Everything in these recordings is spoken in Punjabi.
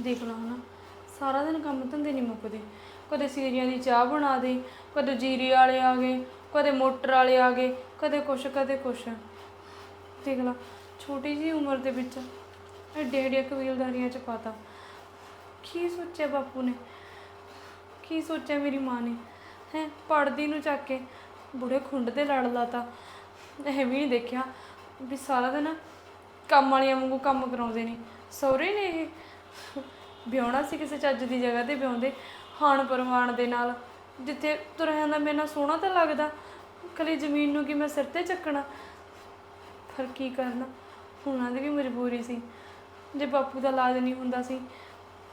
ਦੇਖ ਲਾ ਹਨਾ ਸਾਰਾ ਦਿਨ ਕੰਮ ਧੰਦੇ ਨਹੀਂ ਮੁੱਕਦੇ। ਕਦੇ ਸੀਰੀਆਂ ਦੀ ਚਾਹ ਬਣਾ ਦੇ, ਕਦੇ ਜੀਰੀ ਵਾਲੇ ਆ ਗਏ, ਕਦੇ ਮੋਟਰ ਵਾਲੇ ਆ ਗਏ, ਕਦੇ ਕੁਛ ਕਦੇ ਕੁਛ। ਦੇਖ ਲਾ, ਛੋਟੀ ਜੀ ਉਮਰ ਦੇ ਵਿੱਚ ਐਡੇ ਐਡੇ ਕਬੀਲਦਾਰੀਆਂ ਚ ਪਾਤਾ। ਕੀ ਸੋਚਿਆ ਬਾਪੂ ਨੇ? ਕੀ ਸੋਚਿਆ ਮੇਰੀ ਮਾਂ ਨੇ? ਹੈ ਪੜਦੀ ਨੂੰ ਚੱਕ ਕੇ ਬੁੜੇ ਖੁੰਡ ਤੇ ਲੜ ਲਾਤਾ। ਇਹ ਵੀ ਨਹੀਂ ਦੇਖਿਆ ਵੀ ਸਾਰਾ ਦਿਨ ਕੰਮ ਵਾਲੀਆਂ ਵਾਂਗੂ ਕੰਮ ਕਰਾਉਂਦੇ ਨੇ। ਸਹੁਰੇ ਨੇ ਇਹ? ਵਿਆਹਣਾ ਸੀ ਕਿਸੇ ਚੱਜ ਦੀ ਜਗ੍ਹਾ ਤੇ ਵਿਆਉਂਦੇ ਹਾਣ ਪਰਵਾਨ ਦੇ ਨਾਲ। ਜਿੱਥੇ ਤੁਰਿਆਂ ਦਾ ਮੇਰੇ ਨਾਲ ਸੋਹਣਾ ਤਾਂ ਲੱਗਦਾ ਕਲੀ ਜ਼ਮੀਨ ਨੂੰ ਕਿ ਮੈਂ ਸਿਰ ਤੇ ਚੱਕਣਾ? ਪਰ ਕੀ ਕਰਨਾ? ਉਹਨਾਂ ਦੀ ਵੀ ਮਜਬੂਰੀ ਸੀ। ਜੇ ਬਾਪੂ ਦਾ ਇਲਾਜ ਨਹੀਂ ਹੁੰਦਾ ਸੀ,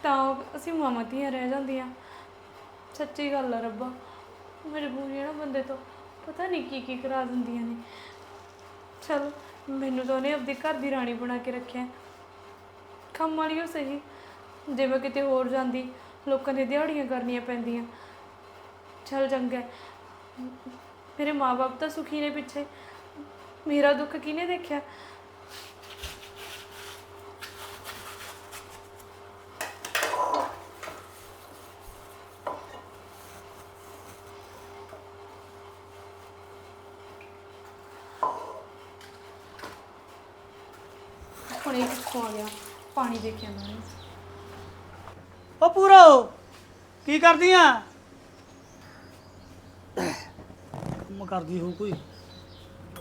ਤਾਂ ਉਹ- ਅਸੀਂ ਮਾਵਾਂ ਧੀਆਂ ਰਹਿ ਜਾਂਦੀਆਂ। ਸੱਚੀ ਗੱਲ ਆ ਰੱਬਾ ਮਜਬੂਰੀਆਂ ਨਾ ਬੰਦੇ ਤੋਂ। ਪਤਾ ਨਹੀਂ ਕੀ ਕੀ ਕਰਾ ਦਿੰਦੀਆਂ ਨੇ। ਚਲ, ਮੈਨੂੰ ਤਾਂ ਉਹਨੇ ਆਪਦੇ ਘਰ ਦੀ ਰਾਣੀ ਬਣਾ ਕੇ ਰੱਖਿਆ। ਕੰਮ ਵਾਲੀ ਉਹ ਸਹੀ। ਜੇ ਮੈਂ ਕਿਤੇ ਹੋਰ ਜਾਂਦੀ, ਲੋਕਾਂ ਦੀਆਂ ਦਿਹਾੜੀਆਂ ਕਰਨੀਆਂ ਪੈਂਦੀਆਂ। ਚੱਲ ਚੰਗਾ ਹੈ। ਮੇਰੇ ਮਾਪੇ ਤਾਂ ਸੁਖੀ ਨੇ ਪਿੱਛੇ। ਮੇਰਾ ਦੁੱਖ ਕਿਹਨੇ ਦੇਖਿਆ ਹੁਣ ਇਹ ਕਿੱਥੋਂ ਆ ਗਿਆ ਪਾਣੀ ਦੇ ਕੇ ਮੈਂ। ਓ ਪੂਰੋ ਕੀ ਕਰਦੀ ਆ ਕੰਮ ਕਰਦੀ ਹੋ ਕੋਈ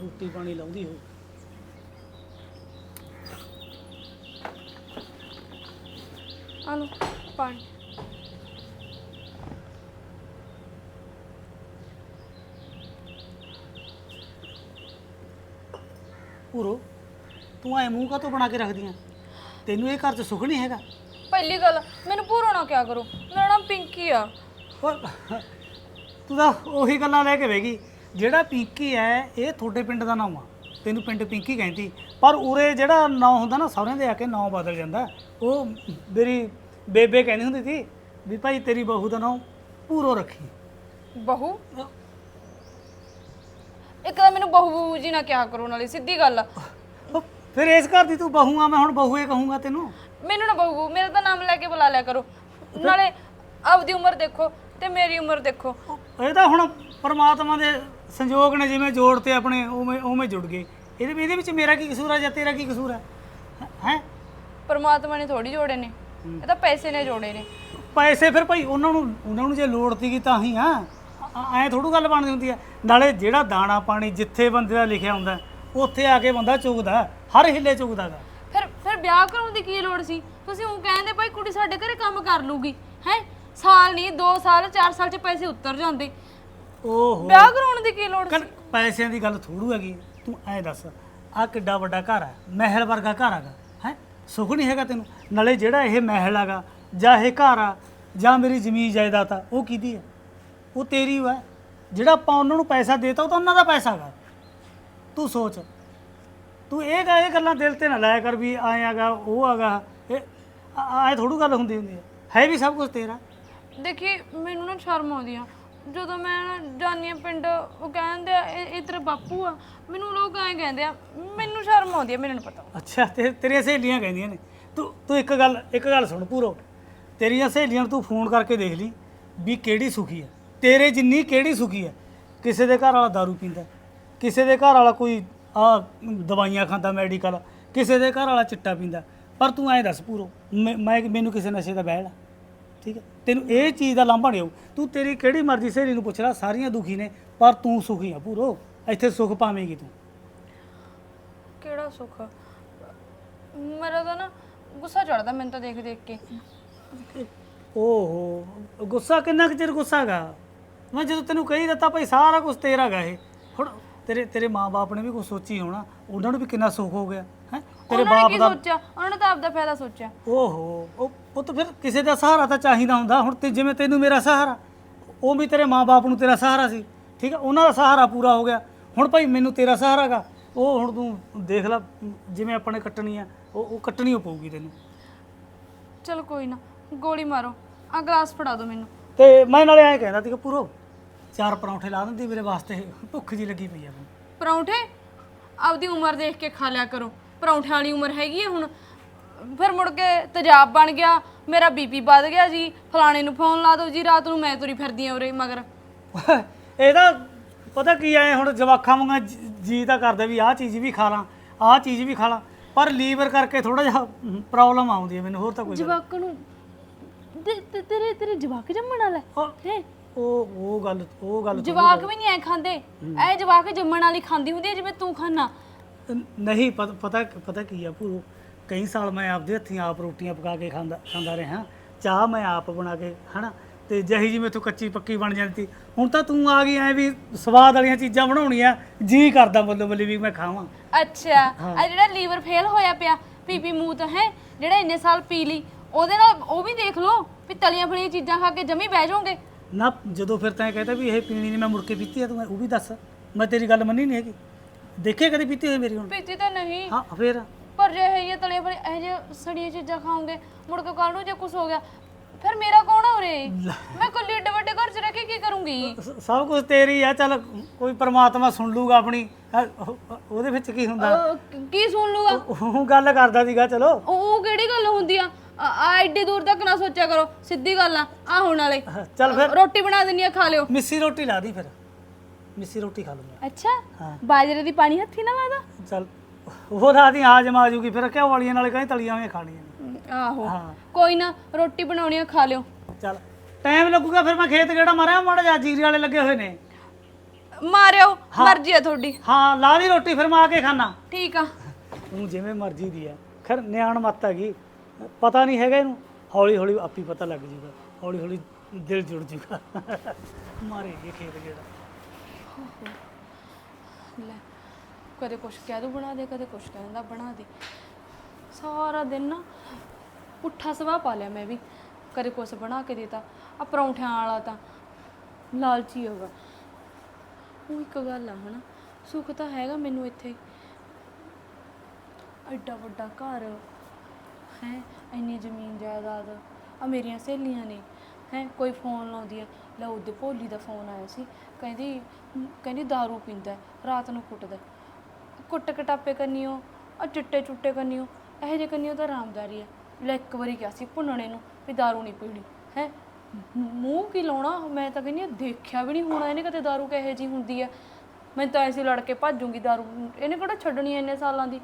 ਰੋਟੀ ਪਾਣੀ ਲਾਉਂਦੀ ਹੋ ਆ ਪਾਣੀ। ਪੂਰੋ ਤੂੰ ਐ ਮੂੰਹ ਕਾਤੋਂ ਬਣਾ ਕੇ ਰੱਖਦੀ ਆ ਤੈਨੂੰ ਇਹ ਘਰ 'ਚ ਸੁੱਖ ਨਹੀਂ ਹੈਗਾ? ਪਹਿਲੀ ਗੱਲ ਮੈਨੂੰ ਭੂਰੋ ਨਾ ਕਿਆ ਕਰੋ। ਮੇਰਾ ਨਾਮ ਪਿੰਕੀ ਆ। ਤੂੰ ਤਾਂ ਉਹੀ ਗੱਲਾਂ ਲੈ ਕੇ ਬੈਗੀ ਜਿਹੜਾ ਪਿੰਕੀ ਐ ਇਹ ਤੁਹਾਡੇ ਪਿੰਡ ਦਾ ਨਾਮ ਆ। ਤੈਨੂੰ ਪਿੰਡ ਪਿੰਕੀ ਕਹਿੰਦੀ। ਪਰ ਉਰੇ ਜਿਹੜਾ ਨਾਂ ਹੁੰਦਾ ਨਾ ਸਹੁਰਿਆਂ ਦੇ ਆ ਕੇ ਨਾਂ ਬਦਲ ਜਾਂਦਾ। ਉਹ ਮੇਰੀ ਬੇਬੇ ਕਹਿੰਦੀ ਹੁੰਦੀ ਸੀ ਵੀ ਭਾਈ ਤੇਰੀ ਬਹੂ ਦਾ ਨਾਂ ਪੂਰੋ ਰੱਖੀ। ਬਹੂ? ਇੱਕ ਤਾਂ ਮੈਨੂੰ ਬਹੂ ਬਹੂ ਜੀ ਨਾ ਕਿਆ ਕਰੋ ਨਾਲੇ ਸਿੱਧੀ ਗੱਲ ਆ। ਫਿਰ ਇਸ ਘਰ ਦੀ ਤੂੰ ਬਹੂ ਆ ਮੈਂ ਹੁਣ ਬਹੂ ਇਹ ਕਹੂੰਗਾ ਤੈਨੂੰ। ਮੈਨੂੰ ਨਾ ਬਹੂ ਮੇਰਾ ਤਾਂ ਨਾਮ ਲੈ ਕੇ ਬੁਲਾ ਲਿਆ ਕਰੋ। ਨਾਲੇ ਆਪਦੀ ਉਮਰ ਦੇਖੋ ਤੇ ਮੇਰੀ ਉਮਰ ਦੇਖੋ। ਇਹ ਤਾਂ ਹੁਣ ਪਰਮਾਤਮਾ ਦੇ ਸੰਜੋਗ ਨੇ ਜਿਵੇਂ ਜੋੜਤੇ ਆਪਣੇ ਉਵੇਂ ਉਵੇਂ ਜੁੜ ਗਏ। ਇਹਦੇ ਇਹਦੇ ਵਿੱਚ ਮੇਰਾ ਕੀ ਕਸੂਰ ਆ ਜਾਂ ਤੇਰਾ ਕੀ ਕਸੂਰ ਹੈ ਹੈ? ਪਰਮਾਤਮਾ ਨੇ ਥੋੜੀ ਜੋੜੇ ਨੇ। ਇਹ ਤਾਂ ਪੈਸੇ ਨੇ ਜੋੜੇ ਨੇ। ਪੈਸੇ ਫਿਰ ਭਾਈ ਉਹਨਾਂ ਨੂੰ ਉਹਨਾਂ ਨੂੰ ਜੇ ਲੋੜ ਸੀਗੀ ਤਾਂ ਹੀ ਆ ਐ ਥੋੜੂ ਗੱਲ ਬਣਦੀ ਹੁੰਦੀ ਆ। ਨਾਲੇ ਜਿਹੜਾ ਦਾਣਾ ਪਾਣੀ ਜਿੱਥੇ ਬੰਦੇ ਦਾ ਲਿਖਿਆ ਹੁੰਦਾ ਉੱਥੇ ਆ ਕੇ ਬੰਦਾ ਚੁਗਦਾ ਹਰ ਹਿੱਲੇ ਚੁਗਦਾਗਾ। ਫਿਰ ਫਿਰ ਵਿਆਹ ਕਰਾਉਣ ਦੀ ਕੀ ਲੋੜ ਸੀ? ਤੁਸੀਂ ਉਹ ਕਹਿੰਦੇ ਭਾਈ ਕੁੜੀ ਸਾਡੇ ਘਰੇ ਕੰਮ ਕਰ ਲੂਗੀ ਹੈ? ਸਾਲ ਨਹੀਂ 2 ਸਾਲ 4 ਸਾਲ ਚ ਪੈਸੇ ਉੱਤਰ ਜਾਂਦੇ। ਓਹੋ। ਵਿਆਹ ਕਰਾਉਣ ਦੀ ਕੀ ਲੋੜ ਸੀ? ਕੱਲ ਪੈਸਿਆਂ ਦੀ ਗੱਲ ਥੋੜੂ ਹੈਗੀ ਤੂੰ ਐ ਦੱਸ ਆ ਕਿੱਡਾ ਵੱਡਾ ਘਰ ਹੈ ਮਹਿਲ ਵਰਗਾ ਘਰ ਹੈਗਾ ਹੈ? ਸੁੱਖ ਨਹੀਂ ਹੈਗਾ ਤੈਨੂੰ? ਨਾਲੇ ਜਿਹੜਾ ਇਹ ਮਹਿਲ ਹੈਗਾ ਜਾਂ ਇਹ ਘਰ ਆ ਜਾਂ ਮੇਰੀ ਜ਼ਮੀਨ ਜਾਇਦਾਦ ਆ ਉਹ ਕਿਹਦੀ ਹੈ? ਉਹ ਤੇਰੀ ਵਾ। ਜਿਹੜਾ ਆਪਾਂ ਉਹਨਾਂ ਨੂੰ ਪੈਸਾ ਦੇਤਾ ਉਹ ਤਾਂ ਉਹਨਾਂ ਦਾ ਪੈਸਾ ਹੈਗਾ। ਤੂੰ ਸੋਚ। ਤੂੰ ਇਹ ਗਾ ਇਹ ਗੱਲਾਂ ਦਿਲ ਤੇ ਨਾ ਲਾਇਆ ਕਰ ਵੀ ਆਏ ਹੈਗਾ ਉਹ ਹੈਗਾ ਇਹ ਆਏ ਥੋੜੂ ਗੱਲ ਹੁੰਦੀ ਹੁੰਦੀ ਹੈ ਹੈ ਵੀ ਸਭ ਕੁਝ ਤੇਰਾ? ਦੇਖੀ ਮੈਨੂੰ ਨਾ ਸ਼ਰਮ ਆਉਂਦੀ ਆ। ਜਦੋਂ ਮੈਂ ਨਾ ਜਾਂਦੀ ਹਾਂ ਪਿੰਡ ਉਹ ਕਹਿੰਦੇ ਆ ਇਹ ਇਹ ਤੇਰਾ ਬਾਪੂ ਆ। ਮੈਨੂੰ ਲੋਕ ਐਂ ਕਹਿੰਦੇ ਆ ਮੈਨੂੰ ਸ਼ਰਮ ਆਉਂਦੀ ਆ ਮੈਨੂੰ ਨੀ ਪਤਾ। ਅੱਛਾ ਤੇ ਤੇਰੀਆਂ ਸਹੇਲੀਆਂ ਕਹਿੰਦੀਆਂ ਨੇ। ਤੂੰ ਤੂੰ ਇੱਕ ਗੱਲ ਇੱਕ ਗੱਲ ਸੁਣ ਪੂਰੋ। ਤੇਰੀਆਂ ਸਹੇਲੀਆਂ ਨੂੰ ਤੂੰ ਫੋਨ ਕਰਕੇ ਦੇਖ ਲਈ ਵੀ ਕਿਹੜੀ ਸੁਖੀ ਹੈ ਤੇਰੇ ਜਿੰਨੀ ਕਿਹੜੀ ਸੁਖੀ ਹੈ ਕਿਸੇ ਦੇ ਘਰ ਵਾਲਾ दारू ਪੀਂਦਾ। ਕਿਸੇ ਦੇ ਘਰ ਵਾਲਾ ਕੋਈ ਆ ਦਵਾਈਆਂ ਖਾਂਦਾ ਮੈਡੀਕਲ ਕਿਸੇ ਦੇ ਘਰ ਵਾਲਾ ਚਿੱਟਾ ਪੀਂਦਾ। ਪਰ ਤੂੰ ਐਂ ਦੱਸ ਪੂਰੋ ਮੈਂ ਮੈਂ- ਮੈਨੂੰ ਕਿਸੇ ਨਸ਼ੇ ਦਾ ਬਹਿਲ ਆ। ਠੀਕ ਹੈ ਤੈਨੂੰ ਇਹ ਚੀਜ਼ ਦਾ ਲਾਂਭਾ ਨਹੀਂ ਆਊ ਤੂੰ ਤੇਰੀ ਕਿਹੜੀ ਮਰਜ਼ੀ ਸਹੇਲੀ ਨੂੰ ਪੁੱਛ ਲੈ ਸਾਰੀਆਂ ਦੁਖੀ ਨੇ ਪਰ ਤੂੰ ਸੁਖੀ ਆ ਪੂਰੋ। ਇੱਥੇ ਸੁਖ ਪਾਵੇਂਗੀ ਤੂੰ। ਕਿਹੜਾ ਸੁੱਖ? ਮੇਰਾ ਤਾਂ ਨਾ ਗੁੱਸਾ ਚੜਦਾ ਮੈਨੂੰ ਤਾਂ ਦੇਖ ਦੇਖ ਕੇ। ਓਹੋ ਗੁੱਸਾ ਕਿੰਨਾ ਕੁ ਚਿਰ ਗੁੱਸਾ ਗਾ ਮੈਂ ਜਦੋਂ ਤੈਨੂੰ ਕਹੀ ਦਿੱਤਾ ਭਾਈ ਸਾਰਾ ਕੁਝ ਤੇਰਾ ਗਾ ਇਹ। ਹੁਣ ਤੇਰੇ ਤੇਰੇ ਮਾਪੇ ਨੇ ਵੀ ਕੁਝ ਸੋਚੀ ਹੋਣਾ ਉਹਨਾਂ ਨੂੰ ਵੀ ਕਿੰਨਾ ਸੁੱਖ ਹੋ ਗਿਆ ਹੈ? ਤੇਰੇ ਉਹਨਾਂ ਨੇ ਬਾਪ ਕੀ ਦਾ ਸੋਚਿਆ? ਉਹਨਾਂ ਨੇ ਤਾਂ ਆਪਦਾ ਫਾਇਦਾ ਸੋਚਿਆ। ਓਹੋ ਉਹ ਉਹ ਤਾਂ ਫਿਰ ਕਿਸੇ ਦਾ ਸਹਾਰਾ ਤਾਂ ਚਾਹੀਦਾ ਹੁੰਦਾ। ਹੁਣ ਤੇ ਜਿਵੇਂ ਤੈਨੂੰ ਮੇਰਾ ਸਹਾਰਾ ਉਹ ਵੀ ਤੇਰੇ ਮਾਪੇ ਨੂੰ ਤੇਰਾ ਸਹਾਰਾ ਸੀ। ਠੀਕ ਹੈ ਉਹਨਾਂ ਦਾ ਸਹਾਰਾ ਪੂਰਾ ਹੋ ਗਿਆ। ਹੁਣ ਭਾਈ ਮੈਨੂੰ ਤੇਰਾ ਸਹਾਰਾ ਗਾ ਉਹ ਹੁਣ ਤੂੰ ਦੇਖ ਲੈ ਜਿਵੇਂ ਆਪਣੇ ਕੱਟਣੀ ਆ ਉਹ ਉਹ ਕੱਟਣੀ ਓ ਪਊਗੀ ਤੈਨੂੰ। ਚਲ ਕੋਈ ਨਾ ਗੋਲੀ ਮਾਰੋ। ਆ ਗਲਾਸ ਫੜਾ ਦਿਓ ਮੈਨੂੰ। ਤੇ ਮੈਂ ਨਾਲੇ ਐਂ ਕਹਿੰਦਾ ਸੀ ਕਿ ਪੂਰੋ ਚਾਰ ਪਰੌਂਠੇ ਲਾ ਦਿੰਦੀ ਮੇਰੇ ਵਾਸਤੇ ਭੁੱਖ ਜੀ ਲੱਗੀ ਪਈ ਆ ਮੈਨੂੰ। ਪਰੌਂਠੇ? ਆਪਦੀ ਉਮਰ ਦੇਖ ਕੇ ਖਾ ਲਿਆ ਕਰੋ। ਪਰੌਂਠਿਆਂ ਵਾਲੀ ਉਮਰ ਹੈਗੀ ਹੈ ਹੁਣ। ਫਿਰ ਮੁੜ ਕੇ ਤੇਜ਼ਾਬ ਬਣ ਗਿਆ ਮੇਰਾ ਬੀਪੀ ਵੱਧ ਗਿਆ ਜੀ ਫਲਾਣੇ ਨੂੰ ਫੋਨ ਲਾ ਦਿਓ ਜੀ ਰਾਤ ਨੂੰ ਮੈਂ ਤੁਰੀ ਫਿਰਦੀ ਆ ਉਰੇ ਮਗਰ। ਇਹਦਾ ਪਤਾ ਕੀ ਐ ਹੁਣ ਜਵਾਖਾਂ ਵਾਂਗਾ ਜੀ ਤਾਂ ਕਰਦਾ ਵੀ ਆਹ ਚੀਜ਼ ਵੀ ਖਾ ਲਾਂ ਆਹ ਚੀਜ਼ ਵੀ ਖਾ ਲਾਂ ਪਰ ਲੀਵਰ ਕਰਕੇ ਥੋੜਾ ਜਿਹਾ ਪ੍ਰੋਬਲਮ ਆਉਂਦੀ ਹੈ ਮੈਨੂੰ ਹੋਰ ਤਾਂ ਕੋਈ ਗੱਲ ਜਵਾਕ ਨੂੰ ਤੇ- ਤੇ- ਤੇਰੇ ਤੇਰੇ ਜਵਾਕ ਜੰਮਣ ਵਾਲਾ ਹੈ? ਉਹ ਉਹ ਗੱਲ ਉਹ ਗੱਲ ਥੋੜ੍ਹੀ ਜਵਾਕ ਵੀ ਨਹੀਂ ਐ ਖਾਂਦੇ। ਐ ਜਵਾਕ ਜੰਮਣ ਵਾਲੀ ਖਾਂਦੀ ਹੁੰਦੀ ਹੈ ਜਿਵੇਂ ਤੂੰ ਖਾਣਾ ਨਹੀਂ ਪਤ- ਪਤਾ ਪਤਾ ਕੀ ਆ ਭੂ ਕਈ ਸਾਲ ਮੈਂ ਆਪਦੇ ਹੱਥੀਂ ਆਪ ਰੋਟੀਆਂ ਪਕਾ ਕੇ ਖਾਂਦਾ ਖਾਂਦਾ ਰਿਹਾ। ਚਾਹ ਮੈਂ ਆਪ ਬਣਾ ਕੇ ਹਨਾ? ਤੇ ਜਹੀ ਜੀ ਮੈਥੋਂ ਕੱਚੀ ਪੱਕੀ ਬਣ ਜਾਂਦੀ। ਸੀ। ਹੁਣ ਤਾਂ ਤੂੰ ਆ ਗਈ ਐ ਵੀ ਸਵਾਦ ਵਾਲੀਆਂ ਚੀਜ਼ਾਂ ਬਣਾਉਣੀਆਂ ਜੀ ਕਰਦਾ ਬੱਲੋ ਬੱਲੀ ਵੀ ਮੈਂ ਖਾਵਾਂ। ਅੱਛਾ ਆ ਜਿਹੜਾ ਲੀਵਰ ਫੇਲ ਹੋਇਆ ਪਿਆ ਪੀਪੀ ਮੂਤ ਹੈ? ਜਿਹੜਾ ਇੰਨੇ ਸਾਲ ਪੀ ਲਈ ਉਹਦੇ ਨਾਲ ਉਹ ਵੀ ਦੇਖ ਲਓ ਵੀ ਤਲੀਆਂ ਫਲੀਆਂ ਚੀਜ਼ਾਂ ਖਾ ਕੇ ਜਮੀ ਬਹਿ ਜਾਓਗੇ। ਨਾ ਜਦੋਂ ਫਿਰ ਤੈਂ ਕਹਿੰਦਾ ਵੀ ਇਹ ਪੀਣੀ ਨਹੀਂ ਮੈਂ ਮੁੜ ਕੇ ਪੀਤੀ ਆ ਤੂੰ ਉਹ ਵੀ ਦੱਸ। ਮੈਂ ਤੇਰੀ ਗੱਲ ਮੰਨੀ ਨਹੀਂ ਹੈਗੀ। ਦੇਖੇ ਕਦੇ ਪੀਤੀ ਹੋਈ ਮੇਰੀ ਹੁਣ? ਪੀਤੀ ਤਾਂ ਨਹੀਂ। ਹਾਂ ਫਿਰ? ਪਰ ਜੇ ਇਹ ਤਲੀਆਂ ਫਲੀਆਂ ਇਹ ਜੇ ਸੜੀਆਂ ਚੀਜ਼ਾਂ ਖਾਓਗੇ ਮੁੜ ਕੇ ਕੱਲ ਨੂੰ ਜੇ ਕੁਝ ਹੋ ਗਿਆ ਫਿਰ ਮੇਰਾ ਕੌਣ ਆ ਉਰੇ? ਮੈਂ ਕੱਲੀ ਏਡੇ ਵੱਡੇ ਘਰ 'ਚ ਰਹਿ ਕੇ ਕੀ ਕਰੂੰਗੀ? ਸ- ਸਭ ਕੁਝ ਤੇਰੀ ਆ ਚੱਲ ਕੋਈ ਪ੍ਰਮਾਤਮਾ ਸੁਣ ਲੂਗਾ ਆਪਣੀ। ਹੈਂ, ਉਹ- ਉਹਦੇ ਵਿੱਚ ਕੀ ਹੁੰਦਾ? ਅਹ, ਕੀ ਸੁਣ ਲੂਗਾ? ਉਹ ਗੱਲ ਕਰਦਾ ਸੀਗਾ ਚਲੋ। ਉਹ ਉਹ ਕਿਹੜੀ ਗੱਲ ਹੁੰਦੀ ਆ? ਆ ਆ ਐਡੀ ਦੂਰ ਤੱਕ ਨਾ ਸੋਚਿਆ ਕਰੋ ਸਿੱਧੀ ਗੱਲ ਆ ਆ ਹੁਣ ਵਾਲੇ। ਚੱਲ ਫਿਰ। ਰੋਟੀ ਬਣਾ ਦਿੰਨੀ ਆ ਖਾ ਲਿਓ। ਮਿੱਸੀ ਰੋਟੀ ਲਾ ਦੀ ਫਿਰ। ਮਿੱਸੀ ਰੋਟੀ ਖਾ ਲੂੰਗਾ। ਅੱਛਾ? ਹਾਂ। ਬਾਜਰੇ ਦੀ ਪਾਣੀ ਹੱਥੀ ਨਾ ਲਾਦਾ ਚੱਲ ਉਹ ਰਾਤ ਆ ਜੂਗੀ। ਫਿਰ ਕਿਉਂ ਵਾਲੀਆਂ ਨਾਲੇ ਕਹਿੰਦੇ ਤਲੀਆਂ ਹੋਈਆਂ ਖਾਣੀਆਂ ਨੇ। ਆਹੋ। ਹਾਂ। ਕੋਈ ਨਾ ਰੋਟੀ ਬਣਾਉਣੀ ਆ ਖਾ ਲਿਓ। ਚੱਲ। ਟਾਈਮ ਲੱਗੂਗਾ ਫਿਰ ਮੈਂ ਖੇਤ ਕਿਹੜਾ ਮਾਰਿਆ ਮਾੜਾ ਜਿਹਾ ਜੀਰੀ ਵਾਲੇ ਲੱਗੇ ਹੋਏ ਨੇ। ਮਾਰਿਓ ਮਰਜ਼ੀ ਆ ਤੁਹਾਡੀ। ਹਾਂ ਲਾ ਦੀ ਰੋਟੀ ਫਿਰ ਮੈਂ ਆ ਕੇ ਖਾਣਾ ਠੀਕ ਆ। ਤੂੰ ਜਿਵੇਂ ਮਰਜ਼ੀ ਦੀ ਆ। ਖਰ ਨਿਆਣ ਮੱਤ ਹੈਗੀ। ਪਤਾ ਨਹੀਂ ਹੈਗਾ ਇਹਨੂੰ। ਹੌਲੀ ਹੌਲੀ ਆਪੀ ਪਤਾ ਲੱਗ ਜੂਗਾ। ਹੌਲੀ ਹੌਲੀ ਦਿਲ ਜੁੜ ਜੂਗਾ। ਮਾਰੇ ਇਹ ਖੇਤ ਜਿਹੜਾ। ਲੈ, ਕਦੇ ਕੁਛ ਕਹਿ ਦੋ ਬਣਾ ਦੇ, ਕਦੇ ਕੁਛ ਕਹਿ ਦਿੰਦਾ ਬਣਾ ਦੇ। ਸਾਰਾ ਦਿਨ ਨਾ ਪੁੱਠਾ ਸਵਾਹ ਪਾ ਲਿਆ ਮੈਂ ਵੀ। ਕਦੇ ਕੁਛ ਬਣਾ ਕੇ ਦੇਤਾ। ਆ ਪਰੌਂਠਿਆਂ ਵਾਲਾ ਤਾਂ ਲਾਲਚੀ ਹੋਗਾ ਉਹ ਇੱਕ ਗੱਲ ਆ, ਹਨਾ। ਸੁੱਖ ਤਾਂ ਹੈਗਾ ਮੈਨੂੰ ਇੱਥੇ। ਐਡਾ ਵੱਡਾ ਘਰ ਹੈ ਇੰਨੀ ਜ਼ਮੀਨ ਜਾਇਦਾਦ ਆ ਮੇਰੀਆਂ ਸਹੇਲੀਆਂ ਨੇ ਹੈ ਕੋਈ ਫੋਨ ਲਾਉਂਦੀ ਹੈ ਲੈ ਉਹਦੇ ਭੋਲੀ ਦਾ ਫੋਨ ਆਇਆ ਸੀ ਕਹਿੰਦੀ ਮ, ਕਹਿੰਦੀ दारू ਪੀਂਦਾ ਹੈ, ਰਾਤ ਨੂੰ ਕੁੱਟਦਾ ਹੈ। ਕੁੱਟ ਕਟਾਪੇ ਕਰਨੀਓ ਆ ਚਿੱਟੇ ਚੁੱਟੇ ਕਰਨੀਓ ਇਹੋ ਜਿਹੇ ਕਰਨੀਓ ਤਾਂ ਆਰਾਮਦਾਰੀ ਹੈ ਲੈ ਇੱਕ ਵਾਰੀ ਕਿਹਾ ਸੀ ਭੁੰਨਣੇ ਨੂੰ ਵੀ दारू ਨਹੀਂ ਪੀਣੀ ਹੈ ਮੂੰਹ ਕੀ ਲਾਉਣਾ ਮੈਂ ਤਾਂ ਕਹਿੰਦੀ ਹਾਂ, ਦੇਖਿਆ ਵੀ ਨਹੀਂ ਹੋਣਾ ਇਹਨੇ ਕਦੇ दारू ਕਿਹੋ ਜੀ ਹੁੰਦੀ ਹੈ ਮੈਂ ਤਾਂ ਐਸੀ ਲੜ ਕੇ ਭੱਜੂਗੀ दारू ਇਹਨੇ ਕਿਹੜਾ ਛੱਡਣੀ ਹੈ ਇੰਨੇ ਸਾਲਾਂ ਦੀ